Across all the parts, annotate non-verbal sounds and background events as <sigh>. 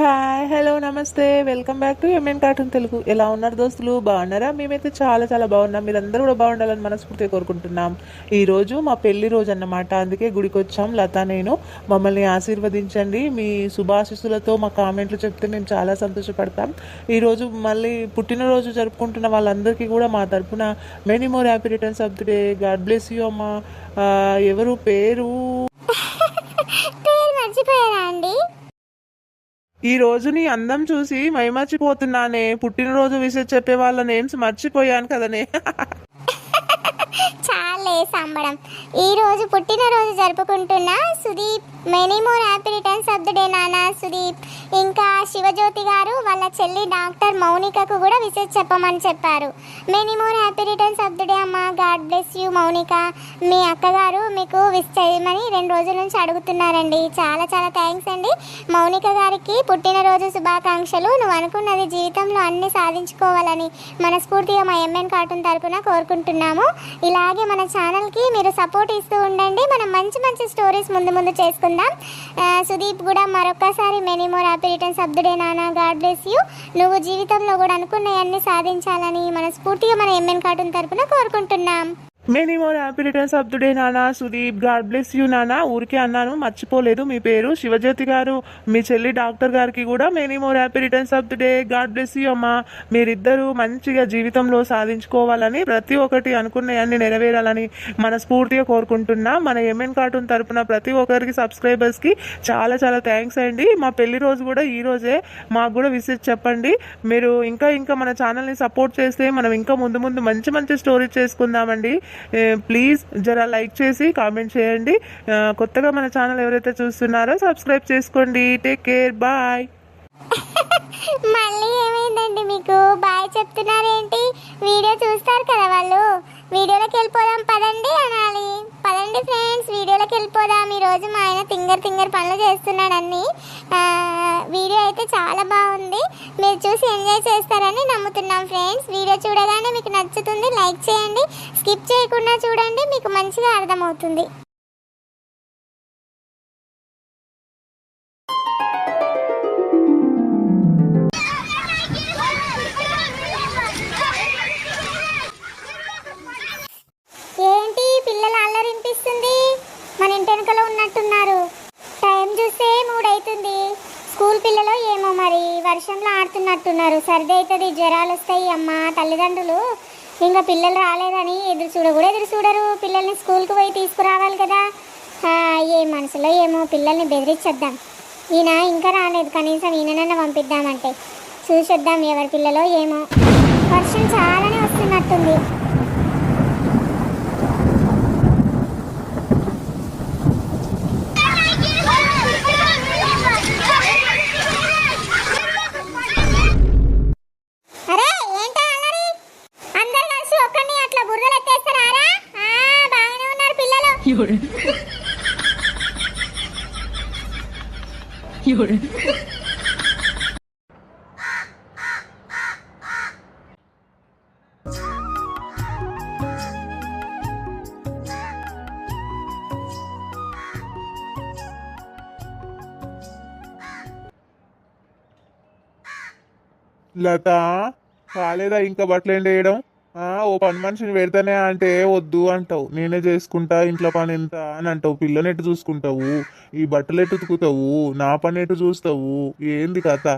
Hi hello namaste. Welcome back to MN cartoon Telugu ఎలా ఉన్నారు దోస్తులు? బాగున్నారా? మేమైతే చాలా చాలా బాగున్నాం. మీరందరూ కూడా బాగుండాలని మనస్ఫూర్తిగా కోరుకుంటున్నాం. ఈరోజు మా పెళ్ళి రోజు అన్నమాట. అందుకే గుడికి వచ్చాం. లత నేను. మమ్మల్ని ఆశీర్వదించండి. మీ శుభాశిస్సులతో మా కామెంట్లు చెప్తే మేము చాలా సంతోషపడతాం. ఈరోజు మళ్ళీ పుట్టినరోజు జరుపుకుంటున్న వాళ్ళందరికీ కూడా మా తరఫున many more happy returns of the day God bless you అమ్మా. ఎవరు? పేరు? <laughs> పేరు మర్చిపోయారా అండి? ఈ రోజు నీ అందం చూసి మైమర్చిపోతున్నానే. పుట్టినరోజు విషయం చెప్పే వాళ్ళ నేమ్స్ మర్చిపోయాను కదనే. చాలే సంబడం ఈ రోజు పుట్టినరోజు జరుపుకుంటున్న Sudeep many more happy returns of the day నానా సుదీప్. ఇంకా శివజ్యోతి గారు వాళ్ళ చెల్లి డాక్టర్ మౌనికకు కూడా విషెస్ చెప్పమని చెప్పారు. Many more happy returns of the day అమ్మ. God bless you Mounika. మీ అక్కగారు మీకు విష్ చేయమని రెండు రోజుల నుంచి అడుగుతున్నారండి. చాలా చాలా థ్యాంక్స్ అండి. మౌనిక గారికి పుట్టినరోజు శుభాకాంక్షలు. నువ్వు అనుకున్నది జీవితంలో అన్ని సాధించుకోవాలని మనస్ఫూర్తిగా మా ఎంఎన్ కార్టూన్ తరపున కోరుకుంటున్నాము. ఇలాగే మన ఛానల్కి మీరు సపోర్ట్ ఇస్తూ ఉండండి. మనం మంచి మంచి స్టోరీస్ ముందు ముందు చేసుకుందాం. సుదీప్ కూడా మరొకసారి many more happy returns of the day నానా. God bless you. నువ్వు జీవితంలో కూడా అనుకున్నవన్నీ సాధించాలని మనస్ఫూర్తిగా మన ఎంఎన్ కార్టూన్ తరపున కోరుకుంటున్నాం. Many more happy returns of the day నానా సుదీప్ గాడ్ బ్లెస్ యూ నానా ఊరికే అన్నాను మర్చిపోలేదు మీ పేరు. శివజ్యోతి గారు మీ చెల్లి డాక్టర్ గారికి కూడా many more happy returns of the day God bless you అమ్మా. మీరిద్దరూ మంచిగా జీవితంలో సాధించుకోవాలని ప్రతి ఒక్కటి అనుకున్నవన్నీ నెరవేరాలని మనస్ఫూర్తిగా కోరుకుంటున్నా. మన ఎంఎన్ కార్టూన్ తరపున ప్రతి ఒక్కరికి సబ్స్క్రైబర్స్కి చాలా చాలా థ్యాంక్స్ అండి. మా పెళ్ళి రోజు కూడా ఈ రోజే. మాకు కూడా విసిట్ చెప్పండి. మీరు ఇంకా ఇంకా మన ఛానల్ని సపోర్ట్ చేస్తే మనం ఇంకా ముందు ముందు మంచి మంచి స్టోరీ చేసుకుందామండి. ప్లీజ్ జరా లైక్ చేసి కామెంట్ చేయండి. కొత్తగా మన ఛానల్ ఎవరైతే చూస్తున్నారో సబ్స్క్రైబ్ చేసుకోండి. టేక్ కేర్ బాయ్ మళ్ళీ ఏమైందండి మీకు? బాయ్ చెప్తున్నారేంటి? వీడియో చూస్తారు కదా వాళ్ళు. వీడియోలోకి వెళ్ళిపోదాం. పదండి అనాలి. పదండి ఫ్రెండ్స్ వీడియోలోకి వెళ్ళిపోదాం. ఈరోజు మా ఆయన తింగర్ తింగర్ పనులు చేస్తున్నాడన్నీ వీడియో అయితే చాలా బాగుంది. మీరు చూసి ఎంజాయ్ చేస్తారని నమ్ముతున్నాం ఫ్రెండ్స్ వీడియో చూడగానే మీకు నచ్చుతుంది లైక్ చేయండి. స్కిప్ చేయకుండా చూడండి మీకు మంచిగా అర్థమవుతుంది. పిల్లలు అల్లరింపిస్తుంది. మన ఇంటి వెనకలో ఉన్నట్టున్నారు. టైం చూస్తే మూడైతుంది. స్కూల్ పిల్లలు ఏమో మరి వర్షంలో ఆడుతున్నట్టున్నారు. సర్ది అవుతుంది జ్వరాలు వస్తాయి అమ్మ తల్లిదండ్రులు. ఇంకా పిల్లలు రాలేదని ఎదురు చూడ కూడా ఎదురు చూడరు. పిల్లల్ని స్కూల్కి పోయి తీసుకురావాలి కదా. ఏ మనసులో ఏమో పిల్లల్ని బెదిరించేద్దాం ఈయన ఇంకా రాలేదు. కనీసం ఈయననన్నా పంపిద్దామంటే. చూసేద్దాం ఎవరి పిల్లలో ఏమో. వర్షం చాలానే లత కాలేదా ఇంకా బట్టలు ఏం వేయడం ఓ పని మనిషిని పెడతానే అంటే వద్దు అంటావు. నేనే చేసుకుంటా ఇంట్లో పని ఎంత అని అంటావు. పిల్లని ఎటు చూసుకుంటావు? ఈ బట్టలు ఎటు ఉతుకుతావు? నా పని ఎటు చూస్తావు? ఏంది కథ?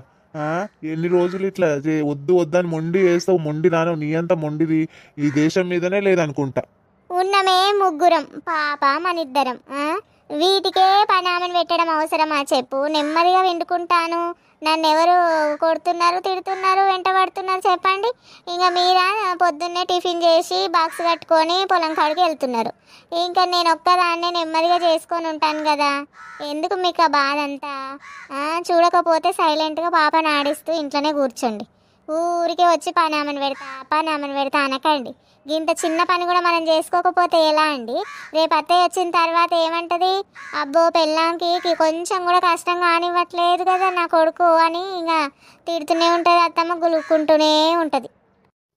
ఎన్ని రోజులు ఇట్లా చే- వద్దు వద్దని మొండి వేస్తావు మొండి నాను నీ అంత మొండిది ఈ దేశం మీదనే లేదనుకుంటా. ఉన్నమే ముగ్గురం పాప మనిద్దరం వీటికే పనామని పెట్టడం అవసరమా చెప్పు? నెమ్మదిగా వెండుకుంటాను. నన్ను ఎవరు కొడుతున్నారు తిడుతున్నారు వెంట పడుతున్నారు చెప్పండి. ఇంకా మీరా పొద్దున్నే టిఫిన్ చేసి బాక్స్ కట్టుకొని పొలం కాడికి వెళ్తున్నారు. ఇంకా నేను ఒక్కదాన్నే నెమ్మదిగా చేసుకొని ఉంటాను కదా. ఎందుకు మీకు ఆ బాధ అంతా చూడకపోతే సైలెంట్గా పాపను ఆడిస్తూ ఇంట్లోనే కూర్చోండి. ఊరికే వచ్చి పనామని పెడతా పనామని పెడతా అనకండి. ఇంత చిన్న పని కూడా మనం చేసుకోకపోతే ఎలా అండి? రేపు అత్తయ్య వచ్చిన తర్వాత ఏమంటది? అబ్బో పెళ్ళాంకి కొంచెం కూడా కష్టం కానివ్వట్లేదు కదా నా కొడుకు అని ఇంకా తిడుతూనే ఉంటుంది అత్తమ్మ గులుక్కుంటూనే ఉంటుంది.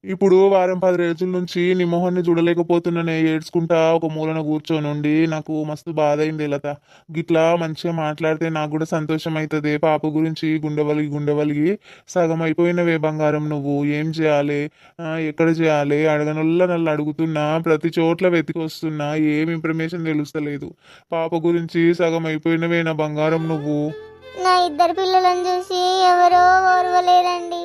ఇప్పుడు వారం పది రోజుల నుంచి నీ మొహాన్ని చూడలేకపోతున్నానే ఏడ్చుకుంటా ఒక మూలన కూర్చొని ఉండి నాకు మస్తు బాధ అయింది లత. గిట్లా మంచిగా మాట్లాడితే నాకు కూడా సంతోషం అవుతుంది పాప గురించి గుండెవలిగి గుండెవలిగి సగం అయిపోయినవే బంగారం నువ్వు. ఏం చేయాలి? ఎక్కడ చేయాలి? అడగనుల్ల నన్ను అడుగుతున్నా. ప్రతి చోట్ల వెతికి వస్తున్నా ఏం ఇన్ఫర్మేషన్ తెలుస్తలేదు. పాప గురించి సగం అయిపోయినవే నా బంగారం నువ్వు. నా ఇద్దరు పిల్లలను చూసి ఎవరో ఓర్వలేరండి.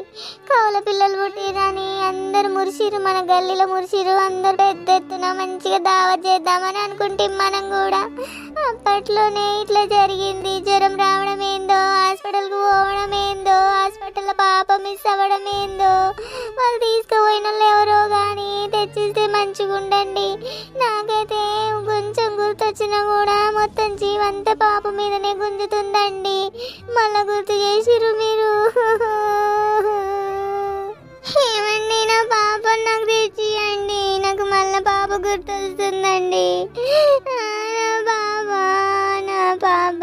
కౌల పిల్లలు పుట్టిరని అందరు మురిసిరు మన గల్లీలో మురిసిరు అందరు పెద్ద ఎత్తున మంచిగా దావా చేద్దామని అనుకుంటే మనం కూడా. అప్పట్లోనే ఇట్లా జరిగింది. జ్వరం రావడం ఏందో హాస్పిటల్కి పోవడం ఏందో హాస్పిటల్లో పాప మిస్ అవ్వడం ఏందో. వాళ్ళు తీసుకుపోయిన వాళ్ళు ఎవరో కానీ తెచ్చిస్తే మంచిగా ఉండండి నాకైతే కొంచెం గుర్తొచ్చినా కూడా మొత్తం జీవంతా పాప మీదనే గుంజుతుందండి. మళ్ళా గుర్తు చేసిరు మీరు. ఏమండి నా పాప నాకు తెచ్చియండి. నాకు మళ్ళా పాప గుర్తొస్తుందండి. ఆ, నా పాప నా పాప.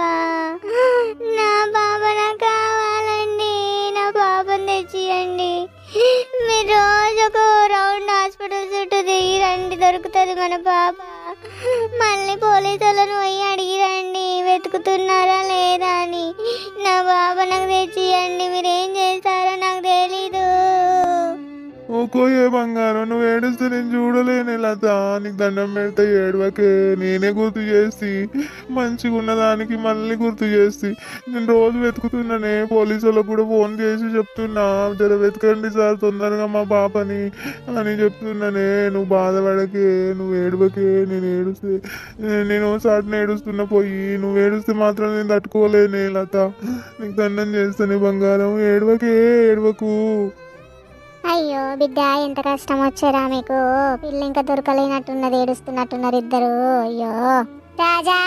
నా పాప నాకు కావాలండి. నా పాపని తెచ్చియండి. మీరు రోజు ఒక రౌండ్ హాస్పిటల్ చుట్టూ తిరిగి రండి. దొరుకుతుంది మన పాప. మళ్ళీ పోలీసులను పోయి అడిగిరండి వెతుకుతున్నారా లేదా అని నా బాబా నాకు తెచ్చియండి. మీరేం చేస్తారు? ఓకో ఏ బంగారం నువ్వు ఏడుస్తే నేను చూడలేనే. లత నీకు దండం పెడితే ఏడవకే. నేనే గుర్తు చేసి మంచిగా ఉన్నదానికి మళ్ళీ గుర్తు చేసి. నేను రోజు వెతుకుతున్నానే పోలీసు వాళ్ళకు కూడా ఫోన్ చేసి చెప్తున్నా. జర వెతకండి సార్ తొందరగా మా పాపని అని చెప్తున్నానే. నువ్వు బాధపడకే నువ్వు ఏడవకే. నేను ఏడుస్తే నేను సాటిని ఏడుస్తున్న పోయి నువ్వు ఏడుస్తే మాత్రం నేను తట్టుకోలేనే. లత నీకు దండం చేస్తానే బంగారం. ఏడవకే ఏడవకు. అయ్యో బిడ్డ ఎంత కష్టం వచ్చారా మీకు. పిల్ల ఇంకా దొరకలేనట్టున్నది ఏడుస్తున్నట్టున్నారు ఇద్దరు. అయ్యో. రాజా!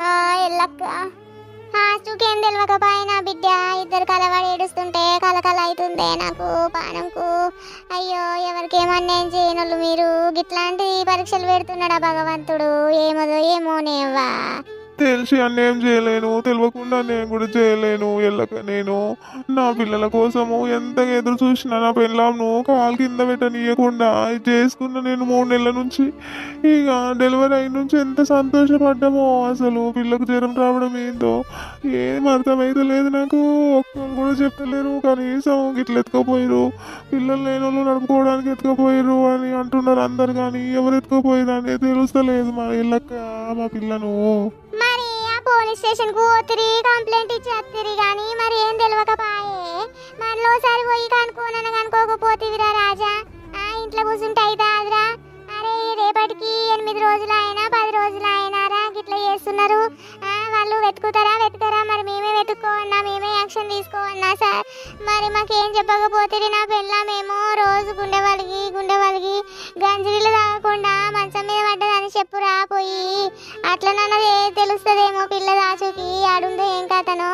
ఆ, ఎల్లక్క. హాస్టల్కేం తెలియకపోయినా బిడ్డ ఇద్దరు కలవాడు ఏడుస్తుంటే కలకల అవుతుందే నాకు పానంకు అయ్యో ఎవరికేమన్నా చేయనోళ్ళు మీరు? గిట్లాంటి పరీక్షలు పెడుతున్నాడా భగవంతుడు? ఏమో ఏమోనేవా తెలిసి అన్నేం చేయలేను తెలియకుండా నేను కూడా చేయలేను. ఎల్లక నేను నా పిల్లల కోసము ఎంత ఎదురు చూసినా నా పెళ్ళాంను కాలు కింద పెట్టనీయకుండా ఇది చేసుకున్న నేను మూడు నెలల నుంచి ఇక డెలివరీ అయిన నుంచి ఎంత సంతోషపడ్డామో అసలు. పిల్లకు జ్వరం రావడం ఏందో ఏం అర్థమైతే లేదు నాకు. ఒక్కరు కూడా చెప్పలేరు కనీసం గిట్ల ఎత్తుకపోయారు పిల్లలు లేని వాళ్ళు నడుపుకోవడానికి ఎత్తుకపోయారు అని అంటున్నారు అందరు కానీ ఎవరు ఎత్తుకపోయారు అనేది తెలుస్తలేదు మా ఇళ్ళక్క మా పిల్లను. మరి ఆ పోలీస్ స్టేషన్కు పోతిరి కంప్లైంట్ ఇచ్చేత్తిరి కానీ మరి ఏం తెలియకపాయే మనలో ఒకసారి పోయి కనుక్కోనని కనుక్కోకపోతివిరా రాజా. ఆ ఇంట్లో కూర్చుంటే అయితాదిరా అరే రేపటికి ఎనిమిది రోజులు అయినా పది రోజులు అయినారా గిట్లా చేస్తున్నారు. ఆ, వాళ్ళు వెతుకుతారా వెతుకరా? మరి మేమే వెతుక్కోవన్నా మేమే యాక్షన్ తీసుకోవన్నా సార్. మరి మాకేం చెప్పకపోతే నా పెళ్ళామేమో రోజు గుండె వలిగి గుండె వలిగి గంజి అట్లనన్నది తెలుస్తుందేమో పిల్ల దాచుకి ఆడుందో ఏం కథనో.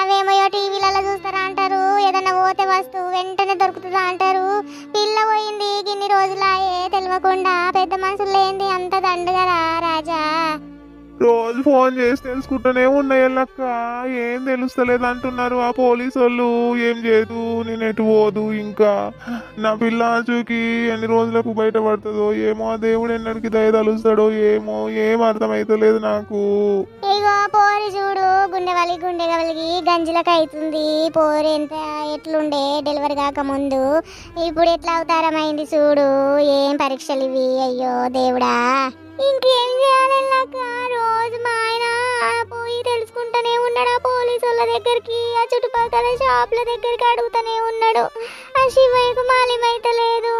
అవేమో టీవీలలో చూస్తారా అంటారు ఏదన్నా పోతే వస్తువు వెంటనే దొరుకుతుందా అంటారు. పిల్ల పోయింది గిన్ని రోజులాయే తెలియకుండా పెద్ద మనుషులు లేనిది అంత దండగరా రాజా. రోజు ఫోన్ చేసి తెలుసుకుంటూనే ఉన్నాయి లక్క ఏం తెలుస్తలేదు అంటున్నారు ఆ పోలీసు వాళ్ళు ఏం చేయదు నేను ఎటు పోదు ఇంకా. నా పిల్ల చూకి ఎన్ని రోజులకు బయటపడుతుందో ఏమో ఆ దేవుడు ఎన్నడికి దయ తలుస్తాడో ఏమో ఏం అర్థమైతలేదు నాకు. ఇగో పోరి చూడు గుండె వలిగి గుండె వలిగి గంజిలకు అవుతుంది పోరు ఎంత ఎట్లుండే డెలివరీ కాక ముందు ఇప్పుడు ఎట్లా అవతారమైంది చూడు. ఏం పరీక్షలు ఇవి అయ్యో దేవుడా. ఇంకేం చేయాలి నాకు రోజు మా ఆయన పోయి తెలుసుకుంటూనే ఉన్నాడు ఆ పోలీసు వాళ్ళ దగ్గరికి. ఆ చుట్టుపక్కల షాపుల దగ్గరికి అడుగుతూనే ఉన్నాడు. ఆ శివయ్యకు మాలిమైతే లేదు.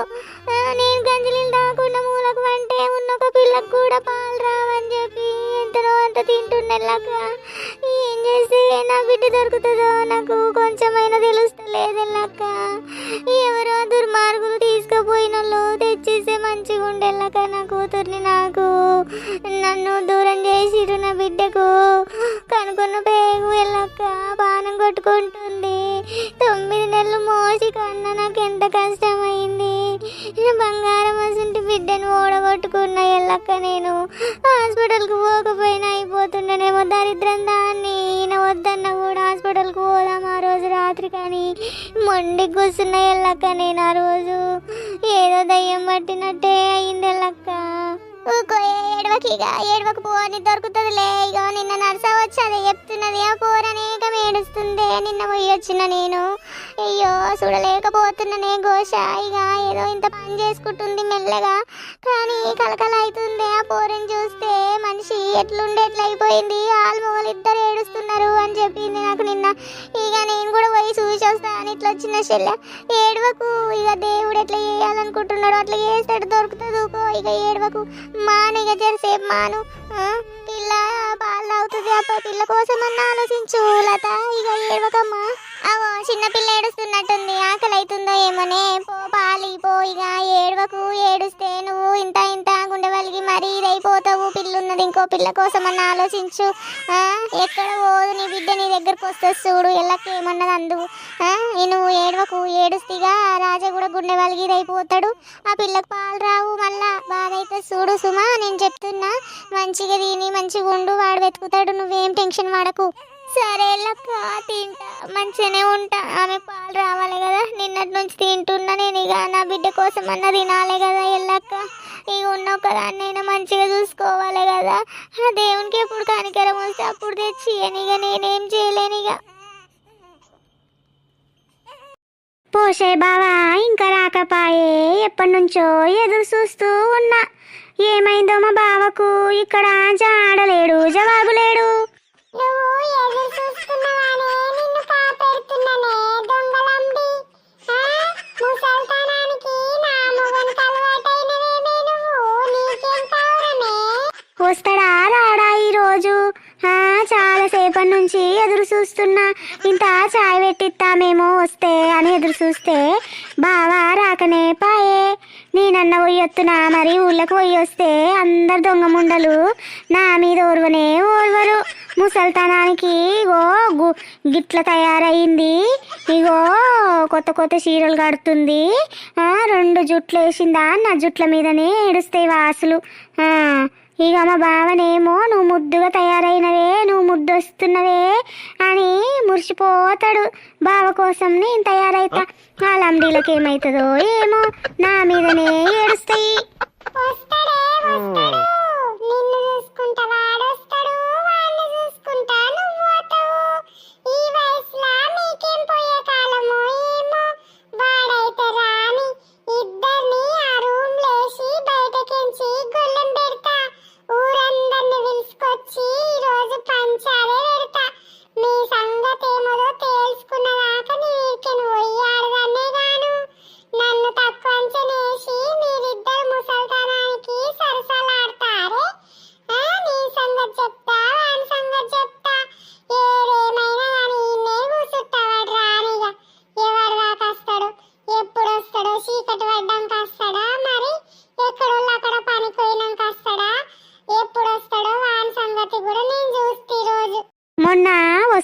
నేను గంజలీలు తాకుండా మూలకు అంటే ఉన్న ఒక పిల్లకు కూడా పాలు రావని చెప్పి ఎంతనో అంత తింటుండేలాక ఏం చేస్తే నా బిడ్డ దొరుకుతుందో నాకు కొంచెమైనా తెలుస్తలేదెళ్ళాక ఎవరో షాయిగా ఏదో ఇంత పని చేసుకుంటుంది మెల్లగా. కానీ కలకల అవుతుంది ఆ పోరని చూస్తే మనిషి ఎట్లుండే ఎట్లయిపోయింది? ఆల్మోల్ ఇద్దరు ఏడుస్తున్నారు అని చెప్పింది నాకు నిన్న. ఇక నేను కూడా పోయి చూసి వస్తా అని ఇట్లా వచ్చిన చెల్ల ఏడవకు. ఇక దేవుడు ఎట్లా చేయాలనుకుంటున్నాడు అట్లా చేస్తాడు దొరుకుతుంది ఊకో. ఇక ఏడవకు. మాను ఇక జరసేపు మాను. ఆ, పిల్ల పాలు తాగుతుంది అప్ప పిల్ల కోసం అన్న ఆలోచించు లత. ఇక ఏడవకమ్మా. అవో చిన్న పిల్ల ఏడుస్తున్నట్టుంది. ఆకలి అవుతుందో ఏమోనే. పో పాలి పో. ఇక ఏడవకు. ఏడుస్తే నువ్వు ఇంత ఇంత గుండె వలిగి మరీ ఇదైపోతావు. పిల్లున్నది ఇంకో పిల్ల కోసం అన్న ఆలోచించు ఎక్కడ పోదు నీ బిడ్డ నీ దగ్గరకు వస్తుంది చూడు ఎల్లకి ఏమన్నది అందుకు నువ్వు ఏడవకు ఏడుస్తిగా రాజా కూడా గుండె వలిగిదైపోతాడు ఆ పిల్లకు పాలు రావు మళ్ళా బాధ అయితే చూడు సుమా నేను చెప్తున్నా మంచిగా తిని మంచిగా ఉండు వాడు వెతుకుతాడు నువ్వేం టెన్షన్ పడకు. సరే తింటా. మంచిగానే ఉంటా. ఆమె పాలు రావాలి కదా. నిన్నటి నుంచి తింటున్నా నేను ఇక. నా బిడ్డ కోసం అన్న తినాలి కదా ఎల్లక్క ఇక ఉన్న ఒకదాన్నైనా మంచిగా చూసుకోవాలి కదా. ఆ దేవునికి ఎప్పుడు కనికరం వస్తే అప్పుడు తెచ్చి ఇక నేనేం చేయలేను ఇక. పోషే బావా ఇంకా రాకపాయే ఎప్పటి నుంచో ఎదురు చూస్తూ ఉన్నా. ఏమైందో మా బావకు ఇక్కడ జాడలేడు జవాబు లేడు వస్తాడా? రాడా ఈరోజు? చాలాసేపటి నుంచి ఎదురు చూస్తున్నా ఇంత చాయ్ పెట్టిస్తామేమో వస్తే అని ఎదురు చూస్తే బావా రాకనే పాయే. నేనన్న పోయొత్తునా మరి ఊళ్ళకు పోయి వస్తే అందరు దొంగ ముండలు నా మీద ఓర్వనే ఓర్వరు. ముసల్తనానికి ఇగో గు- గిట్ల తయారైంది ఇగో కొత్త కొత్త చీరలు కడుతుంది. రెండు జుట్లు వేసిందా నా జుట్ల మీదనే ఏడుస్తాయి వాసులు. ఇక మా బావనేమో నువ్వు ముద్దుగా తయారైనవే నువ్వు ముద్దు వస్తున్నవే అని మురిసిపోతాడు బావ కోసం. నేను తయారైతా ఆ లంబడీలకు ఏమవుతుందో ఏమో నా మీదనే ఏడుస్తాయి.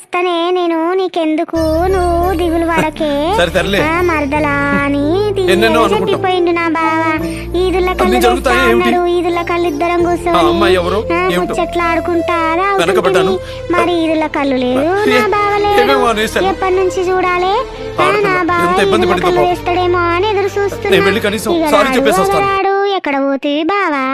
వస్తనే నేను నీకెందుకు నువ్వు దిగులు పడకే సరే తరలే ఆ మరదలా అని ఎన్నెన్నో అనుకుంటాం. చెప్పిపోయిండు నా బావ ఈదుల కళ్ళు అన్నీ జరుగుతాయి, తెస్తా ఏమిటి? అన్నాడు ఈదుల కళ్ళు ఇద్దరం కూర్చొని ఆ అమ్మాయి ఎవరు? ఆ, ఏమిటో? ముచ్చట్లు వెనకబడ్డాను. మరి ఈదుల కళ్ళు లేదు నా బావ ఏమేమో అనేసాను. ఎప్పటి నుంచి చూడాలి ఆ. నా బావ ఎంత ఇబ్బంది ఈదుల పడిందో కళ్ళు పాపం. వేస్తాడేమో అని ఎదురు చూస్తున్నా నేను వెళ్ళి కనీసం ఇక సారీ రాడు, చెప్పేసి వస్తాను. రాడు. ఎక్కడ పోతివి బావా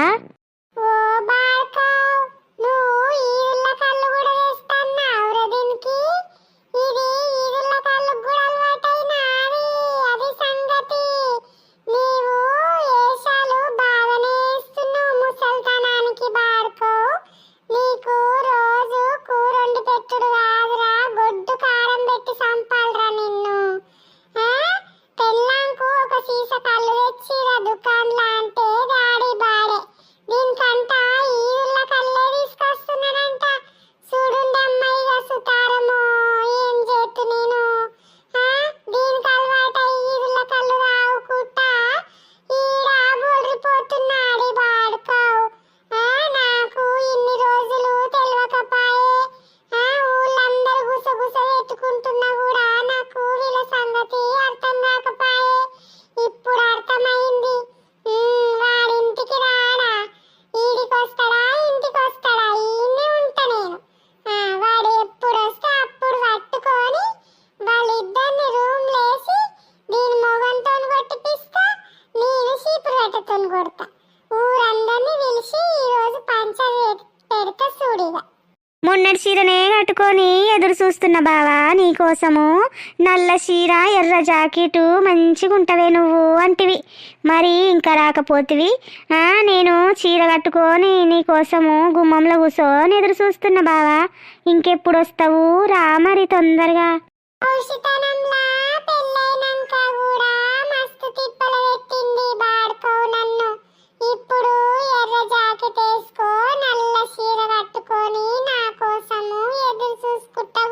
కోసము నల్ల చీర ఎర్ర జాకెటు మంచిగా ఉంటవే నువ్వు అంటివి. మరి ఇంకా రాకపోతివి? నేను చీర కట్టుకొని నీకోసము గుమ్మంలో కూర్చొని ఎదురు చూస్తున్నా బావా. ఇంకెప్పుడు వస్తావు రా మరి తొందరగా. కూడా ఇప్పుడు ఎర్ర జాకెట్ వేసుకో నల్ల చీర కట్టుకొని నా కోసము ఎదురు చూసుకుంటా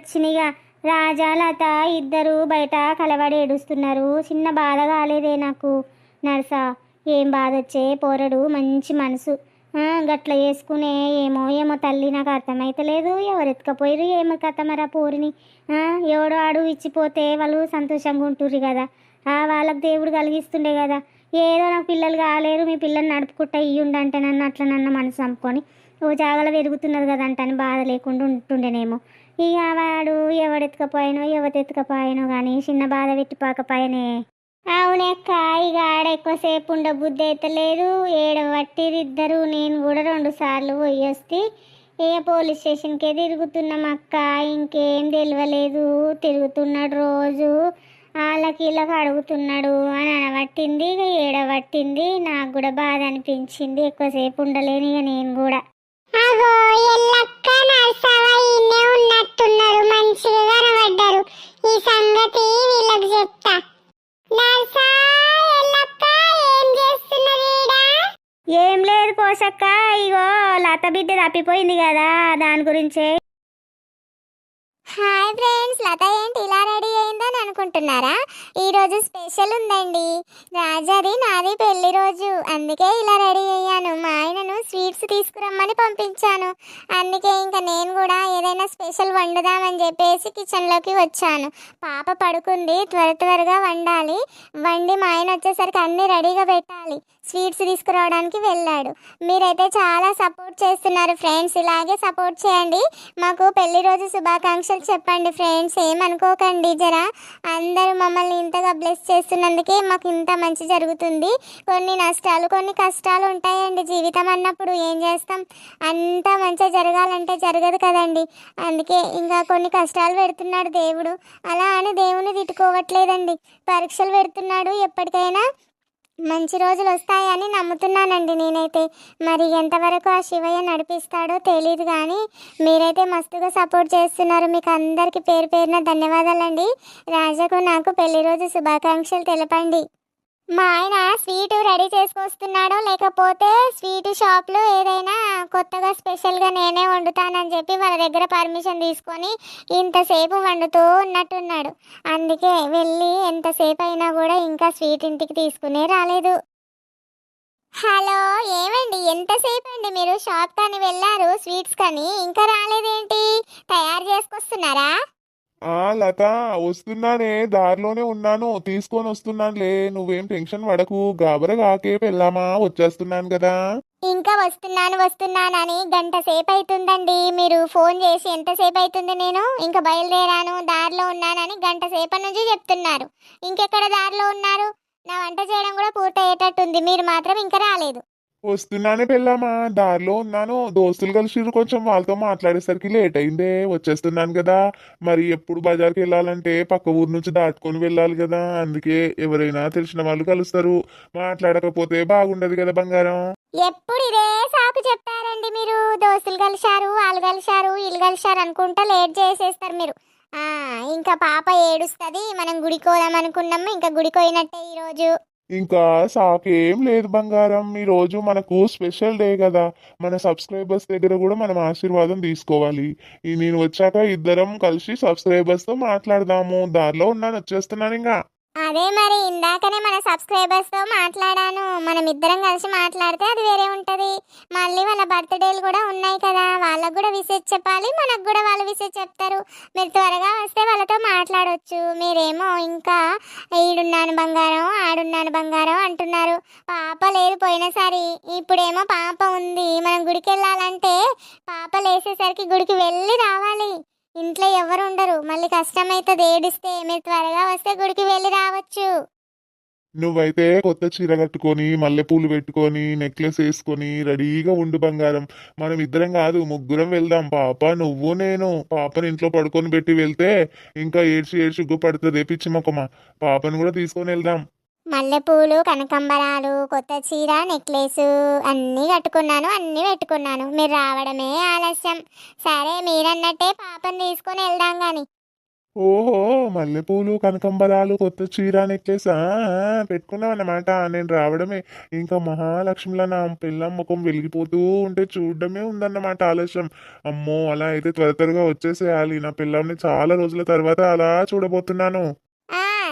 పొయ్యి వచ్చినిగా. రాజా లత ఇద్దరు బయట కలవడి ఏడుస్తున్నారు. చిన్న బాధ కాలేదే నాకు నర్సా. ఏం బాధ వచ్చే? పోరడు మంచి మనసు. గట్ల చేసుకునే ఏమో ఏమో తల్లి నాకు అర్థమైతలేదు. ఎవరు ఎత్తుకపోయారు ఏమో కథమరా పోరిని. ఎవడో ఆడు ఇచ్చిపోతే వాళ్ళు సంతోషంగా ఉంటుర్రు కదా. వాళ్ళకి దేవుడు కలిగిస్తుండే కదా. ఏదో నాకు పిల్లలు కాలేరు మీ పిల్లలు నడుపుకుంటా ఇయ్యుండంటే నన్ను. అట్లా నన్ను మనసు అమ్ముకొని ఓ జాగలో పెరుగుతున్నారు కదంట అని బాధ లేకుండా ఉంటుండేనేమో. ఇక వాడు ఎవడెత్తుకపోయానో ఎవతెత్తుకపోయానో కానీ చిన్న బాధ పెట్టిపోకపోయానే. అవునక్క ఇక ఆడ ఎక్కువసేపు ఉండ బుద్ధి అయితే లేదు. ఇద్దరు నేను కూడా రెండు సార్లు పోయి వస్తే ఏ పోలీస్ స్టేషన్కే తిరుగుతున్నాం అక్క. ఇంకేం తెలియలేదు తిరుగుతున్నాడు రోజు. వాళ్ళకి ఇలాగ అడుగుతున్నాడు అని అనబట్టింది. ఇక ఏడబట్టింది నాకు కూడా బాధ అనిపించింది. ఎక్కువసేపు ఉండలేను ఇక నేను కూడా. అగో ఎల్లక్క నరసవ ఈయనే ఉన్నట్టున్నారు. మంచిగా కనబడ్డారు. ఈ సంగతి వీళ్ళకి చెప్తా. నరసా ఎల్లక్క ఏం చేస్తున్నారు ఈడ? ఏం లేదు పోషక్క ఇగో లత బిడ్డ తప్పిపోయింది కదా దాని గురించే. హాయ్ ఫ్రెండ్స్ లత ఏంటి ఇలా రెడీ అయిందని అనుకుంటున్నారా? ఈరోజు స్పెషల్ ఉందండి. రాజాది నాది పెళ్ళి రోజు. అందుకే ఇలా రెడీ అయ్యాను. మా ఆయనను స్వీట్స్ తీసుకురమ్మని పంపించాను. అందుకే ఇంకా నేను కూడా ఏదైనా స్పెషల్ వండుదామని చెప్పేసి కిచెన్లోకి వచ్చాను. పాప పడుకుంది. త్వర త్వరగా వండాలి. వండి మా ఆయన వచ్చేసరికి అన్నీ రెడీగా పెట్టాలి. స్వీట్స్ తీసుకురావడానికి వెళ్ళాడు. మీరైతే చాలా సపోర్ట్ చేస్తున్నారు ఫ్రెండ్స్. ఇలాగే సపోర్ట్ చేయండి. మాకు పెళ్ళి రోజు శుభాకాంక్షలు చెప్పండి ఫ్రెండ్స్. ఏమనుకోకండి. జరా అందరూ మమ్మల్ని ఇంతగా బ్లెస్ చేస్తున్నందుకే మాకు ఇంత మంచి జరుగుతుంది. కొన్ని నష్టాలు కొన్ని కష్టాలు ఉంటాయండి జీవితం అన్నప్పుడు. ఏం చేస్తాం? అంత మంచిగా జరగాలంటే జరగదు కదండి. అందుకే ఇంకా కొన్ని కష్టాలు పెడుతున్నాడు దేవుడు. అలా అని దేవుని తిట్టుకోవట్లేదండి. పరీక్షలు పెడుతున్నాడు ఎప్పటికైనా. మంచి రోజులు వస్తాయని నమ్ముతున్నానండి నేనైతే. మరి ఎంతవరకు ఆ శివయ్య నడిపిస్తాడో తెలియదు కానీ మీరైతే మస్తుగా సపోర్ట్ చేస్తున్నారు. మీకు అందరికీ పేరు పేరున ధన్యవాదాలండి. రాజాకు నాకు పెళ్ళి రోజు శుభాకాంక్షలు తెలపండి. మా ఆయన స్వీట్ రెడీ చేసుకొస్తున్నాడో లేకపోతే స్వీట్ షాప్లో ఏదైనా కొత్తగా స్పెషల్గా నేనే వండుతానని చెప్పి వాళ్ళ దగ్గర పర్మిషన్ తీసుకొని ఇంతసేపు వండుతూ ఉన్నట్టున్నాడు. అందుకే వెళ్ళి ఎంతసేపు అయినా కూడా ఇంకా స్వీట్ ఇంటికి తీసుకునే రాలేదు. హలో ఏమండి? ఎంతసేపు అండి మీరు షాప్ కానీ వెళ్ళారు? స్వీట్స్ కానీ ఇంకా రాలేదేంటి? తయారు చేసుకొస్తున్నారా? ఆ లత వస్తున్నానే దారిలోనే ఉన్నాను తీసుకొని వస్తున్నానులే నువ్వేం టెన్షన్ పడకు గాబర కాకే పెళ్ళామా వచ్చేస్తున్నాను కదా. ఇంకా వస్తున్నాను వస్తున్నానని గంట సేపు అవుతుందండి మీరు ఫోన్ చేసి ఎంతసేపు అవుతుంది నేను? ఇంకా బయలుదేరాను దారిలో ఉన్నానని గంట సేపటి నుంచి చెప్తున్నారు. ఇంకెక్కడ దారిలో ఉన్నారు? నా వంట చేయడం కూడా పూర్తయ్యేటట్టుంది. మీరు మాత్రం ఇంకా రాలేదు. వస్తున్నానే పెళ్ళామా? దారిలో ఉన్నాను. దోస్తులు కలిసిరు కొంచెం. వాళ్ళతో మాట్లాడేసరికి లేట్ అయిందే. వచ్చేస్తున్నాను కదా. మరి ఎప్పుడు బజార్కి వెళ్ళాలంటే పక్క ఊరు నుంచి దాటుకొని వెళ్ళాలి కదా. అందుకే ఎవరైనా తెలిసిన వాళ్ళు కలుస్తారు. మాట్లాడకపోతే బాగుండదు కదా బంగారం. ఎప్పుడు ఇదే సాకు చెప్తారండి మీరు. దోస్తులు కలిశారు వాళ్ళు కలిశారు వీళ్ళు కలిశారు అనుకుంటా లేట్ చేసేస్తారు మీరు. ఇంకా పాప ఏడుస్తుంది. మనం గుడికి పోదాం అనుకున్నాము. ఇంకా గుడికి పోయినట్టే ఈరోజు. ఇంకా సాకేం లేదు బంగారం. ఈరోజు రోజు మనకు స్పెషల్ డే కదా. మన సబ్స్క్రైబర్స్ దగ్గర కూడా మనం ఆశీర్వాదం తీసుకోవాలి. ఈ నేను వచ్చాక ఇద్దరం కలిసి సబ్స్క్రైబర్స్తో మాట్లాడదాము. దారిలో ఉన్నాను. వచ్చేస్తున్నాను ఇంకా. అదే మరి ఇందాకనే మన సబ్స్క్రైబర్స్తో మాట్లాడాను. మనం ఇద్దరం కలిసి మాట్లాడితే అది వేరే ఉంటుంది. మళ్ళీ వాళ్ళ బర్త్డేలు కూడా ఉన్నాయి కదా. వాళ్ళకు కూడా విసేజ్ చెప్పాలి మనకు కూడా వాళ్ళు విసేజ్ చెప్తారు. మీరు త్వరగా వస్తే వాళ్ళతో మాట్లాడవచ్చు మీరేమో ఇంకా ఈడున్నాను బంగారం ఆడున్నాను బంగారం అంటున్నారు. పాప లేదు పోయినసారి ఇప్పుడేమో పాప ఉంది. మనం గుడికి వెళ్ళాలంటే పాప లేసేసరికి గుడికి వెళ్ళి రావాలి. ఇంట్లో ఎవరు ఉండరు మళ్ళీ కష్టమైతుంది ఏడిస్తే మీరు త్వరగా వస్తే గుడికి వెళ్ళి రావచ్చు. నువ్వైతే కొత్త చీర కట్టుకొని మల్లెపూలు పెట్టుకొని నెక్లెస్ వేసుకొని రెడీగా ఉండు బంగారం. మనం ఇద్దరం కాదు ముగ్గురం వెళ్దాం. పాప నువ్వు నేను. పాపని ఇంట్లో పడుకొని పెట్టి వెళ్తే ఇంకా ఏడ్చి ఏడ్చి ఉగ్గు పడుతుంది పిచ్చి మొక్కమా పాపను కూడా తీసుకొని వెళ్దాం. మల్లెపూలు కనకంబరాలు కొత్త చీర నెక్లెస్ అన్నీ కట్టుకున్నాను అన్నీ పెట్టుకున్నాను. మీరు రావడమే ఆలస్యం. సరే మీరన్నట్టే పాపని తీసుకొని వెళ్దాం గాని. ఓహో మల్లెపూలు కనకంబరాలు కొత్త చీర నెక్లెస్ ఆ, పెట్టుకున్నావు అన్నమాట. నేను రావడమే. ఇంకా మహాలక్ష్మిలా నా పిల్ల ముఖం వెలిగిపోతూ ఉంటే చూడడమే ఉందన్నమాట ఆలస్యం. అమ్మో అలా అయితే త్వర త్వరగా వచ్చేసేయాలి. నా పిల్లంని చాలా రోజుల తర్వాత అలా చూడబోతున్నాను.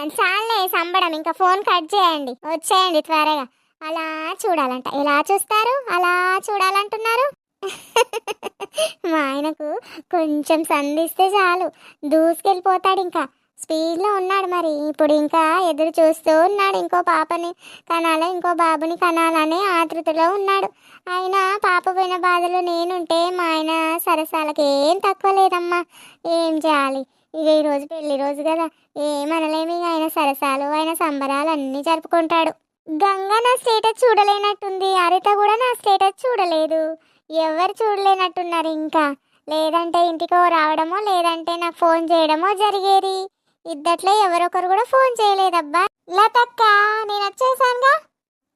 చాలే సంబడం. ఇంకా ఫోన్ కట్ చేయండి. వచ్చేయండి త్వరగా. అలా చూడాలంట. ఎలా చూస్తారు? అలా చూడాలంటున్నారు? <laughs> మా ఆయనకు కొంచెం సంధిస్తే చాలు. దూసుకెళ్ళిపోతాడు ఇంకా. స్పీడ్లో ఉన్నాడు మరి. ఇప్పుడు ఇంకా ఎదురు చూస్తూ ఉన్నాడు. ఇంకో పాపని కనాల ఇంకో బాబుని కనాలనే ఆతృతలో ఉన్నాడు. అయినా పాప పోయిన బాధలో నేనుంటే మా ఆయన సరసాలకి ఏం తక్కువ లేదమ్మా. ఏం చేయాలి? ఇక ఈరోజు పెళ్ళి రోజు కదా. ఏమనలేమి ఆయన సరసాలు ఆయన సంబరాలు అన్నీ జరుపుకుంటాడు. గంగ నా స్టేటస్ చూడలేనట్టుంది హరిత కూడా నా స్టేటస్ చూడలేదు. ఎవరు చూడలేనట్టున్నారు ఇంకా? లేదంటే ఇంటికో రావడమో లేదంటే నాకు ఫోన్ చేయడమో జరిగేది? ఇద్దట్లో ఎవరొకరు కూడా ఫోన్ చేయలేదబ్బా. లతక్క నేను వచ్చేసానుగా.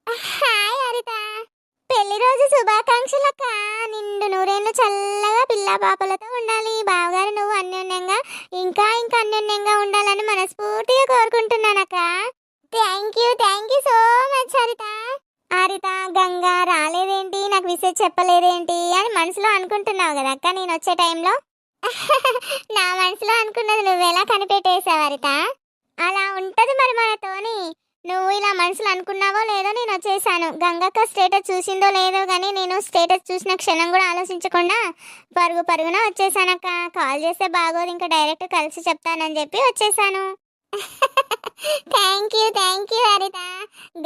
హాయ్ హరిత పెళ్ళి రోజు శుభాకాంక్షలక్క నిండు నూరేళ్ళు చల్లగా పిల్ల పాపలతో ఉండాలి. బావగారు నువ్వు అన్యోన్యంగా ఇంకా ఇంకా అన్యోన్యంగా ఉండాలని మనస్ఫూర్తిగా కోరుకుంటున్నానక్క thank you thank you so much Haritha. Haritha Ganga రాలేదేంటి? నాకు విషయం చెప్పలేదేంటి? అని మనసులో అనుకుంటున్నావు కదా అక్క నేను వచ్చే టైంలో? <laughs> నా మనసులో అనుకున్నది నువ్వెలా కనిపెట్టేశావు హరిత? అలా ఉంటుంది మరి మనతోని. నువ్వు ఇలా మనసులో అనుకున్నావో లేదో నేను వచ్చేసాను. గంగక్క స్టేటస్ చూసిందో లేదో కానీ నేను స్టేటస్ చూసిన క్షణం కూడా ఆలోచించకుండా పరుగు పరుగున వచ్చేసానక్క. కాల్ చేస్తే బాగోదు ఇంకా డైరెక్ట్ కలిసి చెప్తానని చెప్పి వచ్చేసాను. Thank you thank you Haritha.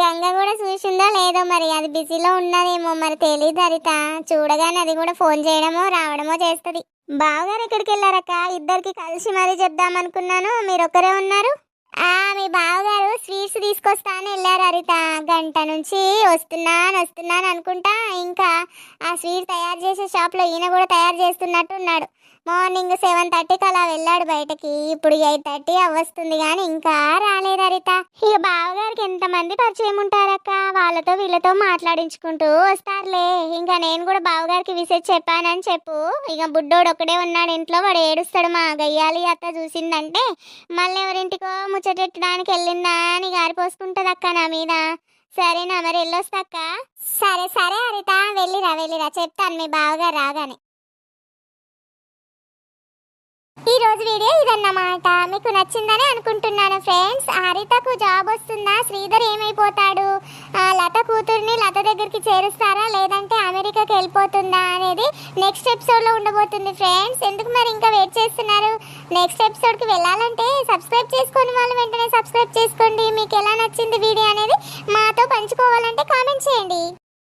Ganga కూడా చూసిందో లేదో మరి అది బిజీలో ఉన్నదేమో మరి తెలియదు హరిత. చూడగానే అది కూడా ఫోన్ చేయడమో రావడమో చేస్తుంది. బావగారు ఎక్కడికి వెళ్ళారక్క ఇద్దరికి కలిసి మరీ చెప్దామనుకున్నాను. మీరు ఒక్కరే ఉన్నారు? మీ బావగారు స్వీట్స్ తీసుకొస్తా అని వెళ్ళారు హరిత. గంట నుంచి వస్తున్నాను వస్తున్నాను అనుకుంటా ఇంకా ఆ స్వీట్ తయారు చేసే షాప్లో ఈయన కూడా తయారు చేస్తున్నట్టు ఉన్నాడు. మార్నింగ్ సెవెన్ థర్టీకి అలా వెళ్ళాడు బయటకి. ఇప్పుడు ఎయిట్ థర్టీ అవ్వస్తుంది కానీ ఇంకా రాలేదు హరిత ఇక బావగారికి ఎంతమంది పరిచయం ఉంటారక్క? వాళ్ళతో వీళ్ళతో మాట్లాడించుకుంటూ వస్తారులే. ఇంకా నేను కూడా బావగారికి విసేజ్ చెప్పానని చెప్పు. ఇక బుడ్డోడు ఒకడే ఉన్నాడు ఇంట్లో వాడు ఏడుస్తాడు మా గయ్యాలి అత్త చూసిందంటే మళ్ళీ ఎవరింటికో ముచ్చటెట్టడానికి వెళ్ళిందా అని గారిపోసుకుంటుంది అక్క నా మీద. సరేనా మరి వెళ్ళొస్తాక్క సరే సరే హరిత వెళ్ళిరా వెళ్ళిరా. చెప్తాను మీ బావగారు రాగానే. ఈ రోజు వీడియో ఇదన్నమాట. మీకు నచ్చిందని అనుకుంటున్నాను ఫ్రెండ్స్. హరితకు జాబ్ వస్తుందా? శ్రీధర్ ఏమైపోతాడు? లత కూతుర్ని లత దగ్గరికి చేరుస్తారా? లేదంటే అమెరికాకి వెళ్ళిపోతుందా అనేది నెక్స్ట్ ఎపిసోడ్లో ఉండబోతుంది ఫ్రెండ్స్. ఎందుకు మరి ఇంకా వెయిట్ చేస్తున్నారు? నెక్స్ట్ ఎపిసోడ్కి వెళ్ళాలంటే సబ్స్క్రైబ్ చేసుకొని వాళ్ళు వెంటనే సబ్స్క్రైబ్ చేసుకోండి. మీకు ఎలా నచ్చింది వీడియో అనేది మాతో పంచుకోవాలంటే కామెంట్ చేయండి.